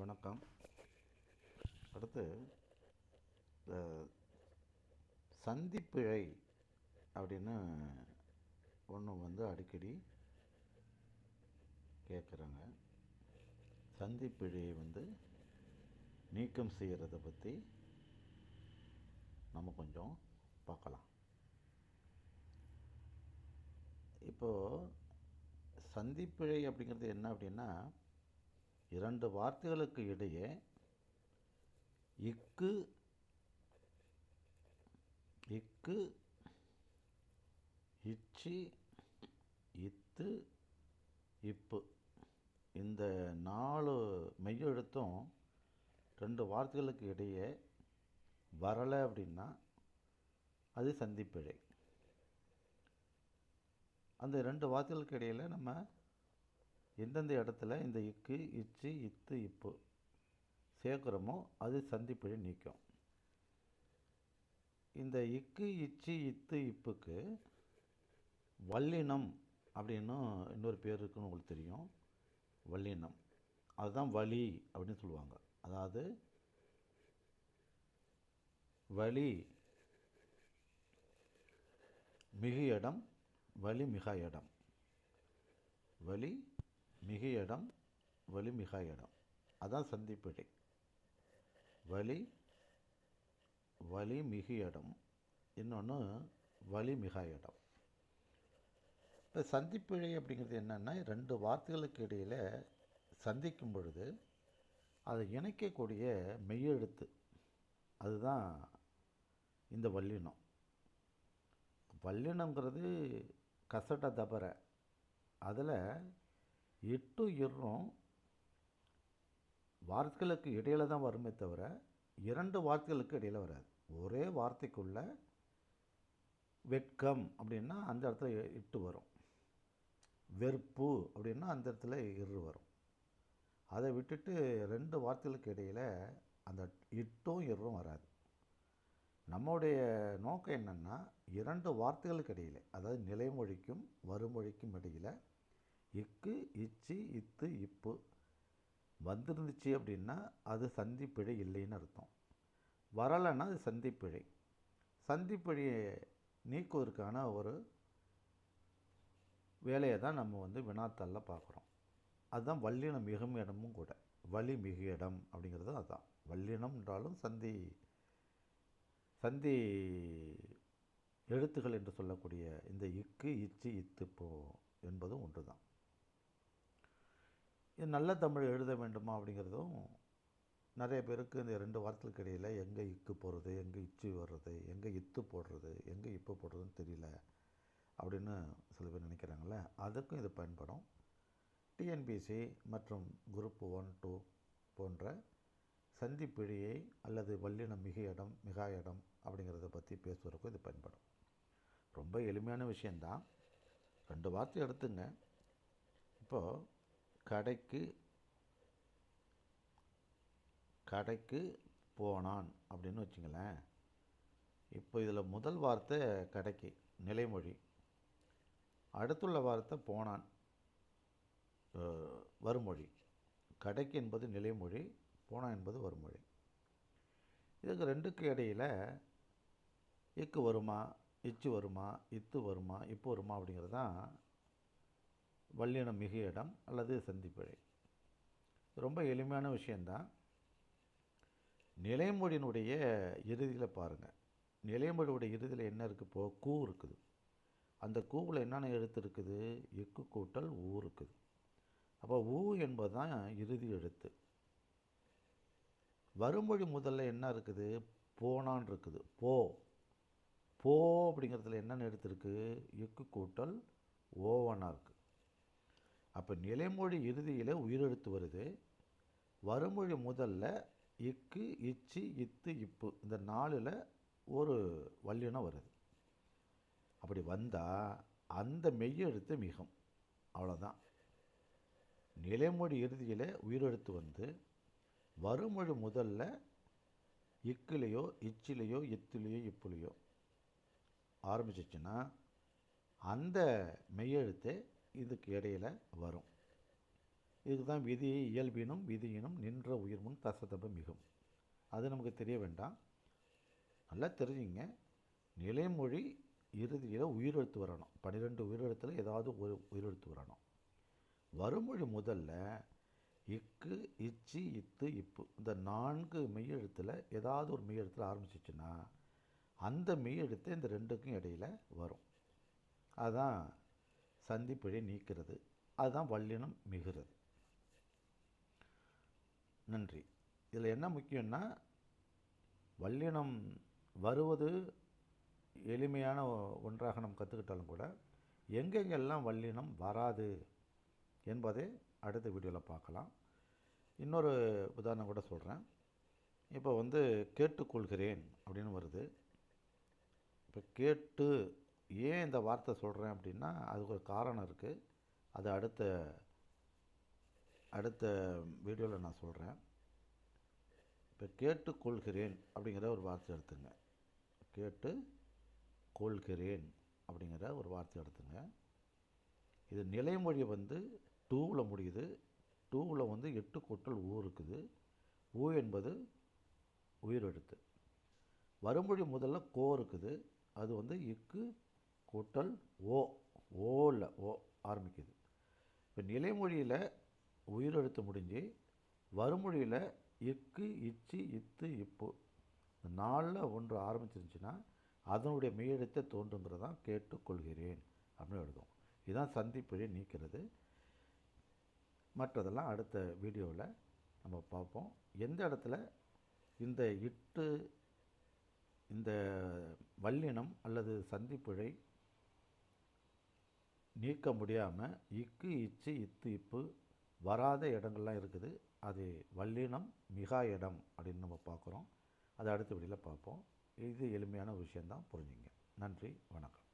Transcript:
வணக்கம். அடுத்து இந்த சந்திப்பிழை அப்படின்னு ஒன்று வந்து அடிக்கடி கேட்குறாங்க சந்திப்பிழையை வந்து நீக்கம் செய்கிறத பற்றி நம்ம கொஞ்சம் பார்க்கலாம். இப்போது சந்திப்பிழை அப்படிங்கிறது என்ன அப்படின்னா இரண்டு வார்த்தைகளுக்கு இடையே இக்கு இக்கு இச்சி இத்து இப்பு. இந்த நாலு மெய்யெழுத்தும் ரெண்டு வார்த்தைகளுக்கு இடையே வரலை அப்படின்னா அது சந்திப்பிழை. அந்த ரெண்டு வார்த்தைகளுக்கு இடையில் நம்ம எந்தெந்த இடத்துல இந்த இக்கு இச்சு இத்து இப்பு சேர்க்குறோமோ அது சந்திப்பிழை நீக்கும். இந்த இக்கு இச்சு இத்து இப்புக்கு வல்லினம் அப்படின்னு இன்னொரு பேர் இருக்குன்னு உங்களுக்கு தெரியும். வல்லினம். அதுதான் வலி அப்படின்னு சொல்லுவாங்க. அதாவது வலி மிகு இடம் வலி மிகா இடம். வலி மிக இடம் வலி மிக இடம். அதான் சந்திப்பிழை வலி வலி மிகு இடம். இன்னொன்று வலி மிக இடம். இப்போ சந்திப்பிழை அப்படிங்கிறது என்னென்னா ரெண்டு வார்த்தைகளுக்கு இடையில் சந்திக்கும் பொழுது அதை இணைக்கக்கூடிய மெய்யெழுத்து. அதுதான் இந்த வல்லினம். வல்லினங்கிறது கசட தபர. அதில் எட்டு இரும் வார்த்தைகளுக்கு இடையில தான் வருமே தவிர இரண்டு வார்த்தைகளுக்கு இடையில் வராது. ஒரே வார்த்தைக்குள்ள வெட்கம் அப்படின்னா அந்த இடத்துல இட்டு வரும். வெறுப்பு அப்படின்னா அந்த இடத்துல இரு வரும். அதை விட்டுட்டு ரெண்டு வார்த்தைகளுக்கு இடையில் அந்த இட்டும் இரும் வராது. நம்முடைய நோக்கம் என்னென்னா இரண்டு வார்த்தைகளுக்கு இடையில் அதாவது நிலைமொழிக்கும் வருமொழிக்கும் இடையில் இக்கு இச்சி இத்து இப்பு. வந்துருந்துச்சு அப்படின்னா அது சந்திப்பிழை இல்லைன்னு அர்த்தம். வரலைன்னா அது சந்திப்பிழை. சந்திப்பிழையை நீக்குவதற்கான ஒரு வேலையை தான் நம்ம வந்து வினாத்தல்ல பார்க்குறோம். அதுதான் வல்லினம் மிகும் இடமும் கூட. வலி மிகு இடம் அப்படிங்கிறது அதுதான். வல்லினம் என்றாலும் சந்தி சந்தி எழுத்துகள் என்று சொல்லக்கூடிய இந்த இக்கு இச்சு இத்து போ என்பதும் ஒன்று தான் நல்ல தமிழ் எழுத வேண்டுமா அப்படிங்கிறதும் நிறைய பேருக்கு இந்த ரெண்டு வாரத்துக்கு இடையில் எங்கே இக்கு போடுறது எங்கே இச்சு வர்றது எங்கே இத்து போடுறது எங்கே இப்போ போடுறதுன்னு தெரியல அப்படின்னு சில பேர் நினைக்கிறாங்கள அதுக்கும் இது பயன்படும். டிஎன்பிசி மற்றும் குரூப் ஒன் டூ போன்ற சந்திப்பிழையை அல்லது வல்லினம் மிக இடம் மிகா இடம் அப்படிங்கிறத பற்றி பேசுவதற்கும் இது பயன்படும். ரொம்ப எளிமையான விஷயந்தான் ரெண்டு வார்த்தை எடுத்துங்க. இப்போது கடைக்கு கடைக்கு போனான் அப்படின்னு வச்சுங்களேன். இப்போ இதில் முதல் வார்த்தை கடைக்கு நிலைமொழி. அடுத்துள்ள வார்த்தை போனான் வருமொழி. கடைக்கு என்பது நிலைமொழி போனான் என்பது வருமொழி. இதுக்கு ரெண்டுக்கு இடையில் இக்கு வருமா இச்சு வருமா இத்து வருமா இப்போ வருமா அப்படிங்கிறது தான் வல்லினம் மிகு இடம் அல்லது சந்திப்பிழை. ரொம்ப எளிமையான விஷயந்தான். நிலைமொழியினுடைய இறுதியில் பாருங்கள் நிலைமொழியுடைய இறுதியில் என்ன இருக்குது இப்போ கூ இருக்குது. அந்த கூவில் என்னென்ன எழுத்து இருக்குது? எக்கு கூட்டல் ஊ இருக்குது. அப்போ ஊ என்பது தான் இறுதி எழுத்து. வருமொழி முதல்ல என்ன இருக்குது? போனான் இருக்குது. போ. போ அப்படிங்கிறதுல என்னென்ன எழுத்து இருக்குது எக்கு கூட்டல் ஓவனாக இருக்குது அப்போ நிலைமொழி இறுதியில் உயிரெழுத்து வருது. வருமொழி முதல்ல இக்கு இச்சி இத்து இப்பு இந்த நாலில் ஒரு வல்லினம் வருது. அப்படி வந்தால் அந்த மெய்யெழுத்து மிகும். அவ்வளோதான் நிலைமொழி இறுதியில் உயிரெழுத்து வந்து வருமொழி முதல்ல இக்குலேயோ இச்சிலேயோ இத்துலேயோ இப்புலேயோ ஆரம்பிச்சிச்சுன்னா அந்த மெய்யெழுத்தை இதுக்கு இடையில் வரும். இதுக்கு தான் விதி இயல்பினும் விதியினும் நின்ற உயிர்முன் தசதப மிகும். அது நமக்கு தெரிய வேண்டாம். நல்லா தெரிஞ்சுங்க. நிலைமொழி இறுதியில் உயிரெழுத்து வரணும். பன்னிரெண்டு உயிரெழுத்தில் ஏதாவது ஒரு உயிரெழுத்து வரணும். வருமொழி முதல்ல இக்கு இச்சி இத்து இப்பு. இந்த நான்கு மெய்யெழுத்தில் ஏதாவது ஒரு மெய்யெழுத்தில் ஆரம்பிச்சிச்சுன்னா அந்த மெய்யெழுத்து இந்த ரெண்டுக்கும் இடையில வரும். அதுதான் சந்திப்பிழை நீக்கிறது. அதுதான் வல்லினம் மிகுறது. நன்றி. இதில் என்ன முக்கியம்னா வல்லினம் வருவது எளிமையான ஒன்றாக நம்ம கற்றுக்கிட்டாலும் கூட எங்கெங்கெல்லாம் வல்லினம் வராது என்பதை அடுத்த வீடியோவில் பார்க்கலாம். இன்னொரு உதாரணம் கூட சொல்கிறேன் இப்போ வந்து கேட்டுக்கொள்கிறேன் அப்படின்னு வருது. இப்போ கேட்டு ஏன் இந்த வார்த்தை சொல்கிறேன் அப்படின்னா அதுக்கு ஒரு காரணம் இருக்குது அது அடுத்த அடுத்த வீடியோவில் நான் சொல்கிறேன் இப்போ கேட்டுக்கொள்கிறேன் அப்படிங்கிற ஒரு வார்த்தை எடுத்துங்க. கேட்டு கொள்கிறேன் அப்படிங்கிற ஒரு வார்த்தை எடுத்துங்க. இது நிலைமொழி வந்து டூவில் முடியுது. டூவில் வந்து எட்டு கொட்டல் ஊ இருக்குது. ஊ என்பது உயிரெழுத்து. வருமொழி முதல்ல கோ இருக்குது. அது வந்து இக்கு கூட்டல் ஓ ஓவில் ஓ ஆரம்பிக்குது. இப்போ நிலைமொழியில் உயிரெழுத்து முடிஞ்சு வருமொழியில் இக்கு இச்சு இத்து இப்பு இந்த நாளில் ஒன்று ஆரம்பிச்சிருந்துச்சுன்னா அதனுடைய மெய்யெழுத்தை தோன்றுங்கிறது தான் கேட்டுக்கொள்கிறேன் அப்படின்னு எழுதும் இதுதான் சந்திப்பிழை நீக்கிறது. மற்றதெல்லாம் அடுத்த வீடியோவில் நம்ம பார்ப்போம். எந்த இடத்துல இந்த இட்டு இந்த வல்லினம் அல்லது சந்திப்பிழை நீக்க முடியாமல் இக்கு இச்சு இத்து இப்பு வராத இடங்கள்லாம் இருக்குது. அது வல்லினம் மிகா இடம் அப்படின்னு நம்ம பார்க்குறோம். அதை அடுத்த வீடியோவில் பார்ப்போம். இது எளிமையான விஷயந்தான். புரிஞ்சுங்க. நன்றி. வணக்கம்.